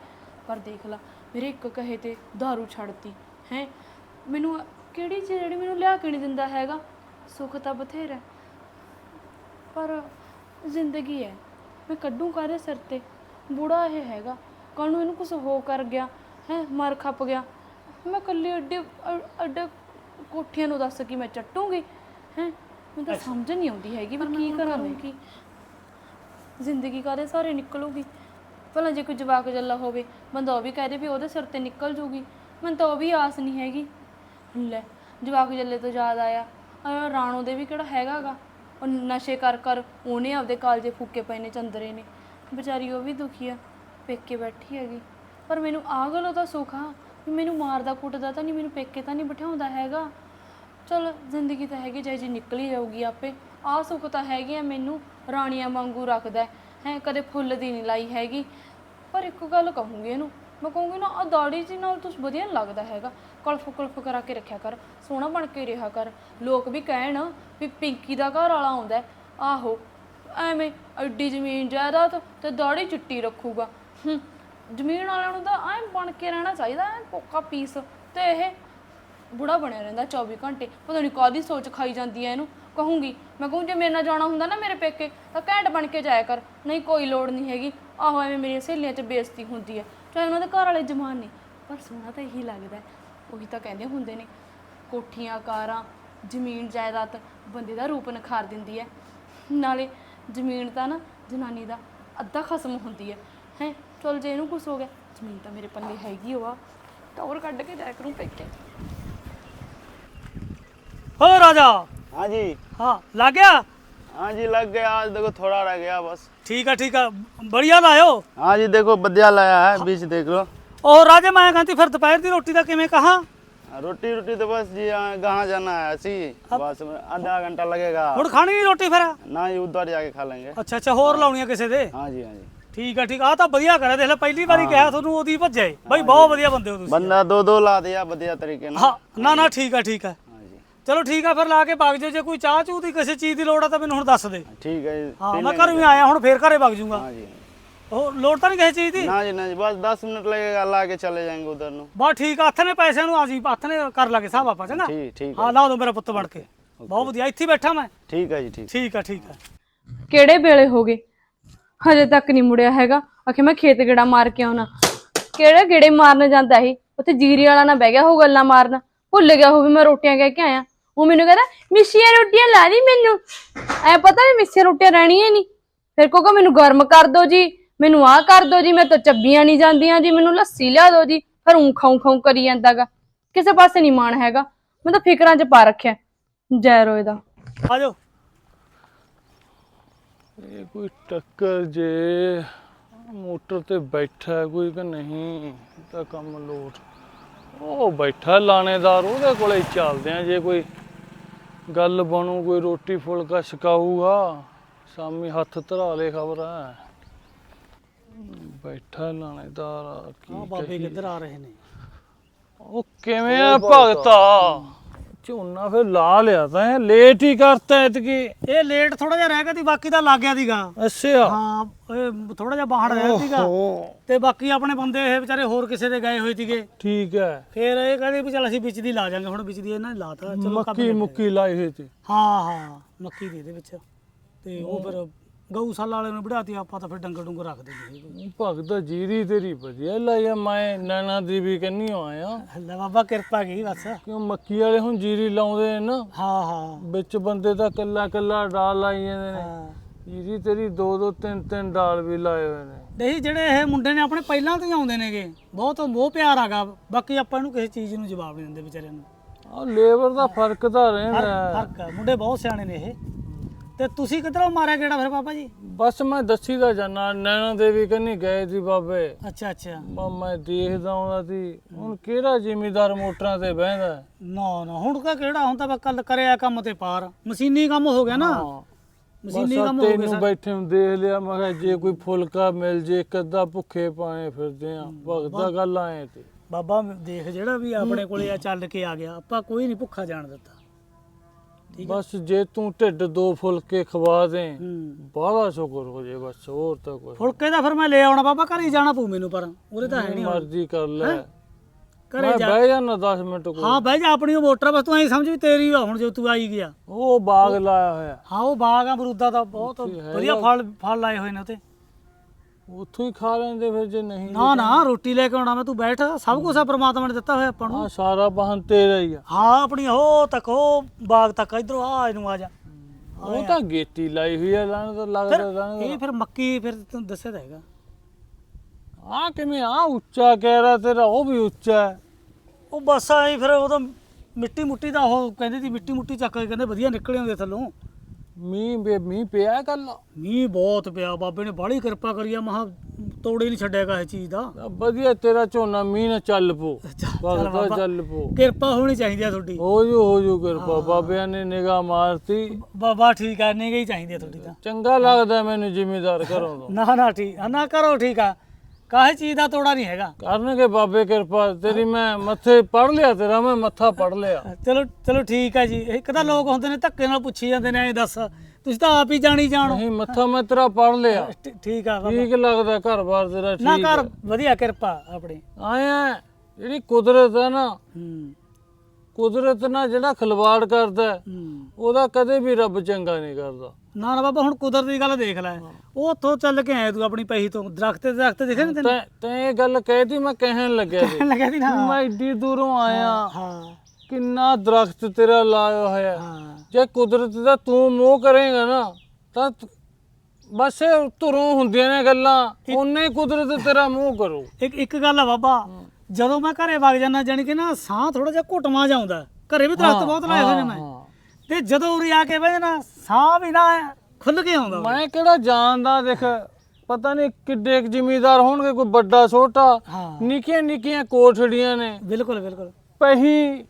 ਪਰ ਦੇਖ ਲਾ ਮੇਰੇ ਇੱਕ ਕਹੇ ਤੇ दारू ਛੱਡਤੀ ਹੈ? ਮੈਨੂੰ ਕਿਹੜੀ ਚੀਜ਼ ਜਿਹੜੀ ਮੈਨੂੰ ਲਿਆ ਕੇ ਨਹੀਂ ਦਿੰਦਾ ਹੈਗਾ? ਸੁੱਖ ਤਾਂ ਬਥੇਰਾ। ਪਰ ਜ਼ਿੰਦਗੀ ਹੈ। ਮੈਂ ਕੱਢੂ ਕਾਰੇ ਸਿਰ ਤੇ? ਬੁੜਾ ਇਹ ਹੈਗਾ। ਕੱਲ ਨੂੰ ਇਹਨੂੰ ਕੁਝ ਹੋ ਕਰ ਗਿਆ ਹੈ? ਮਰ ਖੱਪ ਗਿਆ। ਮੈਂ ਕੱਲੀ ਅੱਡੇ ਅੱਡੇ ਕੋਠੀਆਂ ਨੂੰ ਦੱਸ ਕਿ ਮੈਂ ਚੱਟੂਗੀ ਹੈ? ਮੈਨੂੰ ਤਾਂ ਸਮਝ ਨਹੀਂ ਆਉਂਦੀ ਹੈਗੀ ਮੈਂ ਕੀ ਕਰਾਂ ਮੈਂ। ਕੀ ਜ਼ਿੰਦਗੀ ਕਾਦੇ ਸਾਰੇ ਨਿਕਲੂਗੀ? ਭਲਾ ਜੇ ਕੋਈ ਜਵਾਕ ਜੱਲਾ ਹੋਵੇ ਬੰਦਾ ਉਹ ਵੀ ਕਹਿ ਕਹਦੇ ਵੀ ਉਹਦੇ ਸਿਰ ਤੇ ਨਿਕਲ ਜੂਗੀ। ਮੈਨੂੰ ਤਾਂ ਉਹ ਵੀ ਆਸ ਨਹੀਂ ਹੈਗੀ। ਲੈ, ਜਵਾਕ ਜੱਲੇ ਤੋਂ ਯਾਦ ਆਇਆ। ਆਹ ਰਾਣੋ ਦੇ ਵੀ ਕਿਹੜਾ ਹੈਗਾਗਾ? ਉਹ ਨਸ਼ੇ ਕਰ ਕਰ ਉਹਨੇ ਆਪਦੇ ਕਾਲਜੇ ਫੂਕੇ ਪਏ ਨੇ, ਚੰਦਰੇ ਨੇ। ਵਿਚਾਰੀ ਉਹ ਵੀ ਦੁਖੀ ਆ, ਪੇਕੇ ਬੈਠੀ ਹੈਗੀ। ਪਰ ਮੈਨੂੰ ਆ ਗੱਲੋਂ ਤਾਂ ਸੁੱਖ ਆ ਵੀ ਮੈਨੂੰ ਮਾਰਦਾ ਕੁੱਟਦਾ ਤਾਂ ਨਹੀਂ, ਮੈਨੂੰ ਪੇਕੇ ਤਾਂ ਨਹੀਂ ਬਿਠਾਉਂਦਾ ਹੈਗਾ। ਚਲ ਜ਼ਿੰਦਗੀ ਤਾਂ ਹੈਗੀ ਜਾਈ ਜੀ ਨਿਕਲ ਹੀ ਜਾਊਗੀ ਆਪੇ। ਆਹ ਸੁੱਖ ਤਾਂ ਹੈਗੀ ਆ ਮੈਨੂੰ, ਰਾਣੀਆਂ ਵਾਂਗੂ ਰੱਖਦਾ। ਹੈ ਹੈਂ, ਕਦੇ ਫੁੱਲ ਦੀ ਨਹੀਂ ਲਾਈ ਹੈਗੀ। ਪਰ ਇੱਕ ਗੱਲ ਕਹੂੰਗੀ ਇਹਨੂੰ ਮੈਂ ਕਹੂੰਗੀ ਨਾ ਆ ਦਾੜੀ ਜੀ ਨਾਲ ਤੂੰ ਵਧੀਆ ਨੀ ਲੱਗਦਾ ਹੈਗਾ। ਕਲਫ ਕਲਫ ਕਰਾ ਕੇ ਰੱਖਿਆ ਕਰ ਸੋਹਣਾ ਬਣ ਕੇ ਰਿਹਾ ਕਰ। ਲੋਕ ਵੀ ਕਹਿਣ ਵੀ ਪਿੰਕੀ ਦਾ ਘਰ ਵਾਲਾ ਆਉਂਦਾ ਹੈ। ਆਹੋ ਐਵੇਂ ਐਡੀ ਜ਼ਮੀਨ ਜਾਇਦਾਦ ਤੇ ਦਾੜੀ ਚਿੱਟੀ ਰੱਖੂਗਾ। ਹੂੰ, ਜ਼ਮੀਨ ਵਾਲਿਆਂ ਨੂੰ ਤਾਂ ਐਂ ਬਣ ਕੇ ਰਹਿਣਾ ਚਾਹੀਦਾ ਐ ਪੋਕਾ ਪੀਸ। ਤੇ ਇਹ ਬੁੜਾ ਬਣਿਆ ਰਹਿੰਦਾ 24 ਘੰਟੇ ਪਤਾ ਨਹੀਂ ਕਾਦੀ ਸੋਚ ਖਾਈ ਜਾਂਦੀ ਹੈ ਇਹਨੂੰ। ਕਹੂੰਗੀ। ਮੈਂ ਕਹੂੰ, ਜੇ ਮੇਰੇ ਨਾਲ ਜਾਣਾ ਹੁੰਦਾ ਨਾ ਮੇਰੇ ਪੇਕੇ, ਤਾਂ ਘੈਂਟ ਬਣ ਕੇ ਜਾਇਆ ਕਰ। ਨਹੀਂ, ਕੋਈ ਲੋੜ ਨਹੀਂ ਹੈਗੀ। ਆਹੋ, ਐਵੇਂ ਮੇਰੀਆਂ ਸਹੇਲੀਆਂ 'ਚ ਬੇਇੱਜ਼ਤੀ ਹੁੰਦੀ ਹੈ। ਚਾਹੇ ਉਹਨਾਂ ਦੇ ਘਰ ਵਾਲੇ ਜਮਾਨ ਨੇ, ਪਰ ਸੋਹਣਾ ਤਾਂ ਇਹੀ ਲੱਗਦਾ ਹੈ। ਉਹੀ ਤਾਂ ਕਹਿੰਦੇ ਹੁੰਦੇ ਨੇ, ਕੋਠੀਆਂ, ਕਾਰਾਂ, ਜ਼ਮੀਨ, ਜਾਇਦਾਦ ਬੰਦੇ ਦਾ ਰੂਪ ਨਿਖਾਰ ਦਿੰਦੀ ਹੈ। ਨਾਲੇ ਜ਼ਮੀਨ ਤਾਂ ਨਾ ਜਨਾਨੀ ਦਾ ਅੱਧਾ ਖਸਮ ਹੁੰਦੀ ਹੈ। ਹੈ, ਚਲ ਜੇ ਇਹਨੂੰ ਕੁਛ ਹੋ ਗਿਆ, ਜ਼ਮੀਨ ਤਾਂ ਮੇਰੇ ਪੱਲੇ ਹੈਗੀ ਓ ਆ। ਟੌਰ ਕੱਢ ਕੇ ਜਾਇਆ ਕਰੂੰ ਪੇਕੇ। ਹੋ ਰਾਜਾ! हाँ जी ਹਾਂ ਲੱਗ ਗਿਆ हाँ जी लग गया आज देखो थोड़ा रह गया बस ਠੀਕ ਆ ਠੀਕ ਆ ਬੜੀਆ ਲਾਇਓ हाँ जी देखो बदिया लाया है बीच देख लो ਉਹ ਰਾਜੇ ਮੈਂ ਕਹਿੰਦੀ ਫਿਰ ਦੁਪਹਿਰ ਦੀ ਰੋਟੀ ਦਾ ਕਿਵੇਂ ਕਹਾ रोटी रोटी तो बस जी यहाँ कहाँ जाना है ऐसी बस आधा घंटा लगेगा ਹੁਣ ਖਾਣੀ ਨਹੀਂ ਰੋਟੀ ਫਿਰ ना ही उधर जाके खा लेंगे ਅੱਛਾ ਅੱਛਾ ਹੋਰ ਲਾਉਣੀ ਆ ਕਿਸੇ ਦੇ हाँ जी हाँ जी ਠੀਕ ਆ ਠੀਕ ਆ ਆਹ ਤਾਂ ਵਧੀਆ ਕਰਿਆ ਦੇਖ ਲੈ ਪਹਿਲੀ ਵਾਰੀ ਕਿਹਾ ਤੁਹਾਨੂੰ ਉਹਦੀ ਭੱਜਿਆ ਏ। ਬਾਈ ਬਹੁਤ ਵਧੀਆ ਬੰਦੇ ਹੋ ਤੁਸੀਂ ਬੰਦਾ ਦੋ ਦੋ ਲਾ ਦਿਆ ਵਧੀਆ ਤਰੀਕੇ ਨਾਲ ਹਾਂ ਨਾ ਨਾ ਠੀਕ ਆ ਠੀਕ ਆ ਹਾਂਜੀ ਚਲੋ ਠੀਕ ਆ ਫਿਰ ਲਾ ਕੇ ਵਗ ਜਾਓ ਜੇ ਕੋਈ ਚਾਹ ਚੂਹ ਦੀ ਕਿਸੇ ਚੀਜ਼ ਦੀ ਲੋੜ ਆ ਤਾਂ ਮੈਨੂੰ ਹੁਣ ਦੱਸ ਦੇ ਠੀਕ ਹੈ ਜੀ ਹਾਂ ਮੈਂ ਘਰੋਂ ਹੀ ਆਇਆ ਹੁਣ ਫੇਰ ਘਰੇ ਵਗ ਜਾਊਂਗਾ हाँ जी ਉਹ ਲੋੜ ਤਾਂ ਨਹੀਂ ਕਿਸੇ ਚੀਜ਼ ਦੀ ना जी ना जी बस दस मिनट लगेगा ला के चले जाएंगे उधर नु ਬਸ ਠੀਕ ਆ ਹੱਥ ਨੇ ਪੈਸਿਆਂ ਨੂੰ ਆ ਜੀ ਹੱਥ ਨੇ ਕਰ ਲਾਗੇ ਸਾਹਿਬ ਆਪਾਂ ਚੰਗਾ ठीक ठीक ਹਾਂ ਲਾ ਦੋ ਮੇਰਾ ਪੁੱਤ ਬਣ ਕੇ ਬਹੁਤ ਵਧੀਆ ਇੱਥੇ ਹੀ ਬੈਠਾ ਮੈਂ ठीक है जी ठीक ਠੀਕ ਆ ਠੀਕ ਆ ਕਿਹੜੇ ਵੇਲੇ ਹੋ ਗਏ ਹਜੇ ਤੱਕ ਨਹੀਂ ਮੁੜਿਆ ਹੈਗਾ ਆਖੇ ਮੈਂ ਖੇਤ ਗੇੜਾ ਮਾਰ ਕੇ ਆਉਣਾ ਕਿਹੜੇ ਗੇੜੇ ਮਾਰਨ ਜਾਂਦਾ ਸੀ ਉੱਥੇ ਜੀਰੀ ਵਾਲਾ ਨਾ ਬਹਿ ਗਿਆ ਉਹ ਗੱਲਾਂ ਮਾਰਨ ਭੁੱਲ ਗਿਆ ਉਹ ਵੀ ਮੈਂ ਰੋਟੀਆਂ ਕਹਿ ਕੇ ਆਇਆ ਉਹ ਮੈਨੂੰ ਕਹਿੰਦਾ ਮਿੱਸੀਆਂ ਰੋਟੀਆਂ ਲਾ ਦੀ ਮੈਨੂੰ। ਐ ਪਤਾ ਨਹੀਂ ਮਿੱਸੀਆਂ ਰੋਟੀਆਂ ਰਹਿਣੀਆਂ ਨਹੀਂ। ਫਿਰ ਕਹੂਗਾ ਮੈਨੂੰ ਗਰਮ ਕਰ ਦਿਓ ਜੀ। ਮੈਨੂੰ ਆਹ ਕਰ ਦਿਓ ਜੀ ਮੈਂ ਤਾਂ ਚੱਬੀਆਂ ਨਹੀਂ ਜਾਂਦੀਆਂ ਜੀ। ਮੈਨੂੰ ਲੱਸੀ ਲਿਆ ਦਿਓ ਜੀ। ਫਿਰ ਊਂ ਖਾਉਂ ਖਾਉਂ ਕਰੀ ਜਾਂਦਾਗਾ। ਕਿਸੇ ਪਾਸੇ ਨਹੀਂ ਮਾਣ ਹੈਗਾ। ਮੈਂ ਤਾਂ ਫਿਕਰਾਂ 'ਚ ਪਾ ਰੱਖਿਆ। ਜੈ ਰੋਏ ਦਾ। ਆ ਜਾਓ। ਇਹ ਕੋਈ ਟੱਕਰ ਜੇ। ਮੋਟਰ ਤੇ ਬੈਠਾ ਹੈ ਕੋਈ ਕਿ ਨਹੀਂ? ਇਹ ਤਾਂ ਕੰਮ ਲੋਟ। ਉਹ ਬੈਠਾ ਲਾਣੇਦਾਰ ਉਹਦੇ ਕੋਲੇ ਚੱਲਦੇ ਆ ਜੇ ਕੋਈ ਗੱਲ ਬਣੂ ਕੋਈ ਰੋਟੀ ਫੁਲਕਾ ਛਕਾਊਗਾ। ਸ਼ਾਮੀ ਹੱਥ ਧਰਾ ਲੇ ਖਬਰ ਹੈ ਬੈਠਾ ਲਾਣੇਦਾਰ ਆ ਕੀ ਬਾਬੇ ਕਹੀਏ। ਕਿੱਧਰ ਆ ਰਹੇ ਨੇ? ਉਹ ਕਿਵੇਂ ਆ ਭਗਤਾ? ਝੋਨਾ ਫਿਰ ਲਾ ਲਿਆ ਤਾਂ ਲੇਟ ਹੀ ਕਰਤਾ ਇਤਕੀ ਇਹ ਲੇਟ ਥੋੜਾ ਜਿਹਾ ਰਹਿ ਗਿਆ ਸੀ ਬਾਕੀ ਤਾਂ ਲੱਗ ਗਿਆ ਸੀਗਾ। ਅੱਛਾ। ਹਾਂ ਇਹ ਥੋੜਾ ਜਿਹਾ ਬਾਹਰ ਰਿਹਾ ਸੀਗਾ। ਓਹੋ, ਤੇ ਬਾਕੀ ਆਪਣੇ ਬੰਦੇ ਇਹ ਵਿਚਾਰੇ ਹੋਰ ਕਿਸੇ ਦੇ ਗਏ ਹੋਏ ਸੀਗੇ। ਠੀਕ ਹੈ ਫੇਰ ਇਹ ਕਹਿੰਦੇ ਵੀ ਚੱਲ ਅਸੀਂ ਵਿੱਚ ਦੀ ਲਾ ਜਾਾਂਗੇ ਹੁਣ ਵਿੱਚ ਦੀ ਇਹਨਾਂ ਨੇ ਲਾਤਾ ਚਲੋ ਕੰਮ ਮੱਕੀ ਮੁੱਕੀ ਲਾਈ ਹੋਈ ਤੇ ਗਿਆ। ਹਾਂ ਹਾਂ ਮੱਕੀ ਦੀ ਇਹਦੇ ਵਿੱਚ। ਤੇ ਉਹ ਫਿਰ ਗਊਸ਼ਾਲਾ ਵਾਲੇ ਨੂੰ ਵੜਾਤੀ ਆਪਾਂ ਤਾਂ ਫਿਰ ਡੰਗਰ ਡੁੰਗਰ ਰੱਖ ਦਿੰਦੇ ਭਗਤ ਜੀਰੀ ਤੇਰੀ ਵਧੀਆ ਲਾਇਆ ਮੈਂ ਨੈਣਾ ਦੇਵੀ ਕੰਨੀ ਆਇਆ। ਲੈ ਬਾਬਾ ਕਿਰਪਾ ਕੀ ਬਸ। ਕਿਉਂ ਮੱਕੀ ਵਾਲੇ ਹੁਣ ਜੀਰੀ ਲਾਉਂਦੇ ਨੇ ਨਾ? ਹਾਂ ਹਾਂ। ਵਿੱਚ ਬੰਦੇ ਤਾਂ ਕੱਲਾ ਕੱਲਾ ਡਾਲ ਲਾਈ ਜਾਂਦੇ ਨੇ। ਜੀਰੀ ਤੇਰੀ ਦੋ ਦੋ ਤਿੰਨ ਤਿੰਨ ਡਾਲ ਵੀ ਲਾਏ ਹੋਏ ਨੇ। ਨਹੀਂ ਜਿਹੜੇ ਇਹ ਮੁੰਡੇ ਨੇ ਆਪਣੇ ਪਹਿਲਾਂ ਤੋਂ ਹੀ ਆਉਂਦੇ ਨੇਗੇ ਬਹੁਤ ਮੋਹ ਪਿਆਰ ਆਗਾ ਬਾਕੀ ਆਪਾਂ ਨੂੰ ਕਿਸੇ ਚੀਜ਼ ਨੂੰ ਜਵਾਬ ਨਹੀਂ ਦਿੰਦੇ ਵਿਚਾਰਿਆਂ ਨੂੰ। ਆ ਲੇਬਰ ਦਾ ਫ਼ਰਕ ਤਾਂ ਰਹਿੰਦਾ। ਫ਼ਰਕ ਮੁੰਡੇ ਬਹੁਤ ਸਿਆਣੇ ਨੇ ਇਹ। ਤੇ ਤੁਸੀਂ ਕਿੱਧਰੋਂ ਮਾਰਿਆ ਕਿਹੜਾ ਫਿਰ ਪਾਪਾ ਜੀ? ਬਸ ਮੈਂ ਦੱਸੀ ਦਾ ਜਾਨਾ ਨੈਣਾ ਦੇਵੀ ਕੰਨੀ ਗਏ ਸੀ ਬਾਬੇ। ਅੱਛਾ ਅੱਛਾ। ਮ- ਮੈਂ ਦੇਖਦਾ ਆਉਂਦਾ ਸੀ ਹੁਣ ਕਿਹੜਾ ਜ਼ਿਮੀਦਾਰ ਮੋਟਰਾਂ ਤੇ ਬਹਿੰਦਾ? ਹੈ? ਨਾ ਨਾ ਹੁਣ ਕਾ ਕਿਹੜਾ ਹੁਣ ਤਾਂ ਕੱਲ ਕਰਿਆ ਕੰਮ ਤੇ ਪਾਰ। ਮਸ਼ੀਨੀ ਕੰਮ ਹੋ ਗਿਆ ਨਾ। ਹਾਂ। ਮਸ਼ੀਨੀ ਬਸ ਕੰਮ ਹੋ ਗਿਆ ਤੈਨੂੰ ਬੈਠੇ ਨੂੰ ਦੇਖ ਲਿਆ ਮੈਂ ਕਿਹਾ ਜੇ ਕੋਈ ਫੁਲਕਾ ਮਿਲ ਜੇ ਇੱਕ ਅੱਧਾ ਭੁੱਖੇ ਪਾਏ ਫਿਰਦੇ ਆ। ਭਗਤਾ ਗੱਲ ਆਏ ਤੇ। ਬਾਬਾ ਦੇਖ ਜਿਹੜਾ ਵੀ ਆਪਣੇ ਕੋਲੇ ਆ ਚੱਲ ਕੇ ਆ ਗਿਆ। ਆਪਾਂ ਕੋਈ ਨਹੀਂ ਭੁੱਖਾ ਜਾਣ ਦਿੱਤਾ। ਬਸ ਜੇ ਤੂੰ ਢਿੱਡ ਦੋ ਫੁਲਕੇ ਖਵਾ ਦੇ ਹੂੰ। ਬਾਹਲਾ ਸ਼ੁਕਰ ਹੋ ਜੇ ਬਸ ਹੋਰ ਤਾਂ ਕੋਈ ਫੁਲਕੇ ਦਾ ਫਿਰ ਮੈਂ ਲੈ ਆਉਣਾ ਬਾਬਾ ਘਰੇ ਹੀ ਜਾਣਾ ਪਊ ਮੈਨੂੰ ਪਰ ਉਹਦੇ ਤਾਂ ਹੈ ਨਹੀਂ ਹੁਣ। ਮਰਜ਼ੀ ਕਰ ਲੈ। ਘਰੇ ਮੈਂ ਜਾ ਬਹਿ ਜਾਣਾ 10 ਮਿੰਟ ਕੋਲ। ਹਾਂ ਬਹਿ ਜਾ ਆਪਣੀ ਉਹ ਮੋਟਰ ਬਸ ਤੂੰ ਐਂ ਸਮਝ ਵੀ ਤੇਰੀ ਆ ਹੁਣ ਜੋ ਤੂੰ ਆਈ ਗਿਆ। ਉਹ ਬਾਗ ਲਾਇਆ ਹੋਇਆ। ਹਾਂ ਉਹ ਬਾਗ ਆ ਅਮਰੂਦਾ ਦਾ ਬਹੁਤ ਵਧੀਆ ਫਲ ਫਲ ਲਾਏ ਹੋਏ ਨੇ ਉਤੇ ਉੱਥੋਂ ਹੀ ਖਾ ਲੈਂਦੇ ਫਿਰ ਜੇ ਨਹੀਂ ਨਾ ਨਾ ਰੋਟੀ ਲੈ ਕੇ ਆਉਣਾ ਮੈਂ ਤੂੰ ਬੈਠ। ਸਭ ਕੁਝ ਆ ਪ੍ਰਮਾਤਮਾ ਨੇ ਦਿੱਤਾ ਹੋਇਆ ਆਪਾਂ ਨੂੰ। ਆ ਸਾਰਾ ਬਹਨ ਤੇਰਾ ਹੀ ਆ। ਹਾਂ ਆਪਣੀ ਉਹ ਤੱਕ ਉਹ ਬਾਗ ਤੱਕ ਇਧਰੋਂ ਆ ਇਹਨੂੰ ਆ ਜਾ। ਉਹ ਤਾਂ ਗੇਤੀ ਲਾਈ ਹੋਈ ਆ ਲਾਣ ਤਾਂ ਲੱਗਦਾ ਲਾਣ ਇਹ ਫਿਰ ਮੱਕੀ ਫਿਰ ਤੈਨੂੰ ਦੱਸਿਆ ਤਾਂ ਹੈਗਾ। ਆ ਕਿਵੇਂ ਆ ਉੱਚਾ ਕਹਿ ਰਿਹਾ ਤੇਰਾ ਉਹ ਵੀ ਉੱਚਾ। ਹੈ ਉਹ ਬਸ ਆਈ ਫਿਰ ਉਦੋਂ ਮਿੱਟੀ ਮੁੱਟੀ ਦਾ ਉਹ ਕਹਿੰਦੇ ਸੀ ਮਿੱਟੀ ਮੁੱਟੀ ਚੱਕ ਕੇ ਕਹਿੰਦੇ ਵਧੀਆ ਨਿਕਲੇ ਹੁੰਦੇ ਥੱਲੋਂ। ਮੀਂਹ ਬੇ ਮੀਂਹ ਪਿਆ ਕੱਲ? ਮੀਂਹ ਬਹੁਤ ਪਿਆ ਬਾਬੇ ਨੇ ਬਾਹਲੀ ਕਿਰਪਾ ਕਰੀ ਆ ਮਹਾ ਤੋੜੇ ਨਹੀਂ ਛੱਡਿਆਗਾ ਇਹ ਚੀਜ਼ ਦਾ। ਵਧੀਆ ਤੇਰਾ ਝੋਨਾ ਮੀਂਹ ਨਾ ਚੱਲ ਪੋ। ਬਾਬਾ। ਚੱਲ ਪੋ। ਕਿਰਪਾ ਹੋਣੀ ਚਾਹੀਦੀ ਆ ਤੁਹਾਡੀ। ਹੋ ਜੂ ਹੋ ਜੂ ਕਿਰਪਾ ਬਾਬਿਆਂ ਨੇ ਨਿਗਾਹ ਮਾਰਤੀ। ਬਾਬਾ ਠੀਕ ਆ ਨਹੀਂ ਗਈ ਚਾਹੀਦੀ ਆ ਤੁਹਾਡੀ ਤਾਂ। ਚੰਗਾ ਲੱਗਦਾ ਮੈਨੂੰ ਜ਼ਿਮੀਦਾਰ ਘਰੋਂ ਨਾ ਨਾ ਠੀਕ ਨਾ ਕਰੋ ਠੀਕ ਆ। ਕਾਹੇ ਚੀਜ਼ ਦਾ ਤੋੜਾ ਨਹੀਂ ਹੈਗਾ। ਕਰਨਗੇ ਬਾਬੇ ਕਿਰਪਾ ਤੇਰੀ ਮੈਂ ਮੱਥੇ ਪੜ ਲਿਆ ਤੇਰਾ ਮੈਂ ਮੱਥਾ ਪੜ ਲਿਆ। ਚਲੋ ਚਲੋ ਠੀਕ ਆ ਜੀ। ਇੱਕ ਤਾਂ ਲੋਕ ਹੁੰਦੇ ਨੇ ਧੱਕੇ ਨਾਲ ਪੁੱਛੀ ਜਾਂਦੇ ਨੇ ਐਂ ਦੱਸ ਤੁਸੀਂ ਤਾਂ ਆਪ ਹੀ ਜਾਣੀ ਜਾਣੋ। ਨਹੀਂ ਮੱਥਾ ਮੈਂ ਤੇਰਾ ਪੜ ਲਿਆ। ਠੀ- ਠੀਕ ਆ ਬਾਬਾ। ਠੀਕ ਲੱਗਦਾ ਘਰ-ਬਾਰ ਤੇਰਾ ਨਾ ਠੀਕ ਕਰ ਵਧੀਆ ਕਿਰਪਾ ਆਪਣੀ। ਆਇਆ ਜਿਹੜੀ ਕੁਦਰਤ ਹੈ ਨਾ ਹੂੰ। ਕੁਦਰਤ ਨਾਲ ਜਿਹੜਾ ਖਿਲਵਾੜ ਕਰਦਾ ਹੈ, ਹੂੰ। ਉਹਦਾ ਕਦੇ ਵੀ ਰੱਬ ਚੰਗਾ ਨਹੀਂ ਕਰਦਾ। ਨਾ ਨਾ ਬਾਬਾ ਹੁਣ ਕੁਦਰਤ ਦੀ ਗੱਲ ਦੇਖ ਲੈ। ਉਹ ਉੱਥੋਂ ਚੱਲ ਕੇ ਆਇਆ ਤੂੰ ਆਪਣੀ ਪਹੀ ਤੋਂ। ਦਰਖਤ ਤੇ ਦਰਖਤ ਦਿਖੇ ਨੇ ਤੈਨੂੰ? ਤੈਂ ਤੈਂ ਇਹ ਗੱਲ ਕਹਿਤੀ ਮੈਂ ਕਹਿਣ ਲੱਗਿਆ ਸੀ ਲੱਗਿਆ ਸੀ ਨਾ। ਮੈਂ ਏਡੀ ਦੂਰੋਂ ਆਇਆ। ਹਾਂ ਕਿੰਨਾ ਦਰਖਤ ਤੇਰਾ ਲਾਇਆ ਹੋਇਆ। ਹਾਂ। ਜੇ ਕੁਦਰਤ ਦਾ ਤੂੰ ਮੋਹ ਕਰੇਗਾ ਨਾ ਤਾਂ ਤ- ਬਸ ਇਹ ਧੁਰੋਂ ਹੁੰਦੀਆਂ ਨੇ ਗੱਲਾਂ। ਉਹਨੇ ਕੁਦਰਤ ਤੇਰਾ ਮੋਹ ਕਰੂ। ਇੱਕ ਇੱਕ ਗੱਲ ਆ ਬਾਬਾ। ਜਦੋਂ ਮੈਂ ਘਰੇ ਵਗ ਜਾਣਾ ਜਾਣੀ ਕਿ ਨਾ ਸਾਹ ਥੋੜਾ ਜਿਹਾ ਘੁੱਟਵਾ ਜਾਉਂਦਾ ਘਰੇ ਵੀ ਦਰਖਤ ਬਹੁਤ ਲਾਏ ਹੋਏ ਨੇ ਮੈਂ। ਹਾਂ। ਤੇ ਜਦੋਂ ਉਰੇ ਆ ਕੇ ਬਹਿ ਨਾ ਸਾਹ ਵੀ ਨਾ ਖੁੱਲ ਕੇ ਆਉਂਦਾ ਮੈਂ ਕਿਹੜਾ ਜਾਣਦਾ ਦੇਖ ਪਤਾ ਨਹੀਂ ਕਿੱਡੇ ਕੁ ਜ਼ਿਮੀਦਾਰ ਹੋਣਗੇ ਕੋਈ ਵੱਡਾ ਛੋਟਾ। ਹਾਂ। ਨਿੱਕੀਆਂ ਨਿੱਕੀਆਂ ਕੋਠੜੀਆਂ ਨੇ। ਬਿਲਕੁਲ ਬਿਲਕੁਲ। ਪਹੀ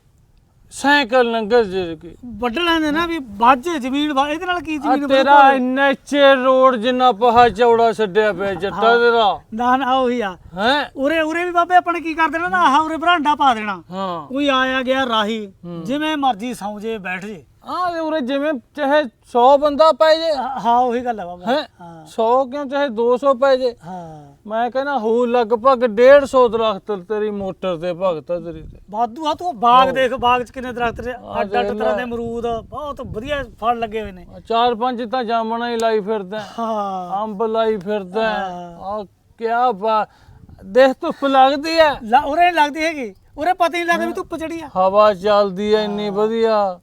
ਸਾਈਕਲ ਲੰਗਰ ਜੇ ਵੱਢ ਲੈਂਦੇ ਨਾ ਵੀ ਵੱਜ ਜ਼ਮੀਨ ਵਾ- ਇਹਦੇ ਨਾਲ ਕੀ ਜ਼ਮੀਨ ਤੇਰਾ ਇੰਨਾ ਚੇ ਰੋਡ ਜਿੰਨਾ ਪਹਾ ਚੌੜਾ ਛੱਡਿਆ ਪਿਆ ਜੱਟਾ ਤੇਰਾ ਨਾ ਨਾ ਉਹੀ ਆ। ਹੈ? ਉਰੇ ਉਰੇ ਵੀ ਬਾਬੇ ਆਪਣੇ ਕੀ ਕਰ ਦੇਣਾ ਨਾ ਆਹ ਉਰੇ ਬਰਾਂਡਾ ਪਾ ਦੇਣਾ। ਹਾਂ। ਕੋਈ ਆਇਆ ਗਿਆ ਰਾਹੀ ਜਿਵੇਂ ਮਰਜ਼ੀ ਸੌਂ ਜੇ ਬੈਠ ਜੇ। ਆ ਤੇ ਉਰੇ ਜਿਵੇਂ ਚਾਹੇ 100 ਬੰਦਾ ਪੈ ਜੇ। ਹਾਂ ਹਾਂ, ਉਹੀ ਗੱਲ ਆ ਬਾਬਾ। ਹੈ? ਹਾਂ। 100 ਕਿਉਂ? ਚਾਹੇ 200 ਪੈ ਜੇ। ਹਾਂ। ਮੈਂ ਕਹਿੰਦਾ ਹੋ ਲਗਭਗ 150 ਦਰਖਤ ਤੇਰੀ ਮੋਟਰ ਤੇ ਭਗਤਾ ਤੇਰੀ ਤੇ। ਵਾਧੂ ਆ ਤੂੰ। ਬਾਗ ਦੇਖ ਬਾਗ ਚ ਕਿੰਨੇ ਦਰਖਤ ਨੇ। ਆਹ ਅੱਡ ਅੱਡ ਦੇਖ ਤਰ੍ਹਾਂ ਲੈ। ਦੇ ਅਮਰੂਦ ਬਹੁਤ ਵਧੀਆ ਫਲ ਲੱਗੇ ਹੋਏ ਨੇ। ਆਹ ਚਾਰ ਪੰਜ ਤਾਂ ਜਾਮਣਾ ਹੀ ਲਾਈ ਫਿਰਦਾ। ਹਾਂ। ਅੰਬ ਲਾਈ ਫਿਰਦਾ। ਆ ਕਿਆ ਬਾ ਦੇਖ ਧੁੱਪ ਲੱਗਦੀ ਐ ਲਾ ਉਰੇ ਨੀ ਲੱਗਦੀ ਹੈਗੀ। ਉਰੇ ਪਤਾ ਨਹੀਂ ਲੱਗਦਾ ਵੀ ਧੁੱਪ ਚੜੀ ਆ। ਹਵਾ ਚੱਲਦੀ ਐ ਇੰਨੀ ਵਧੀਆ।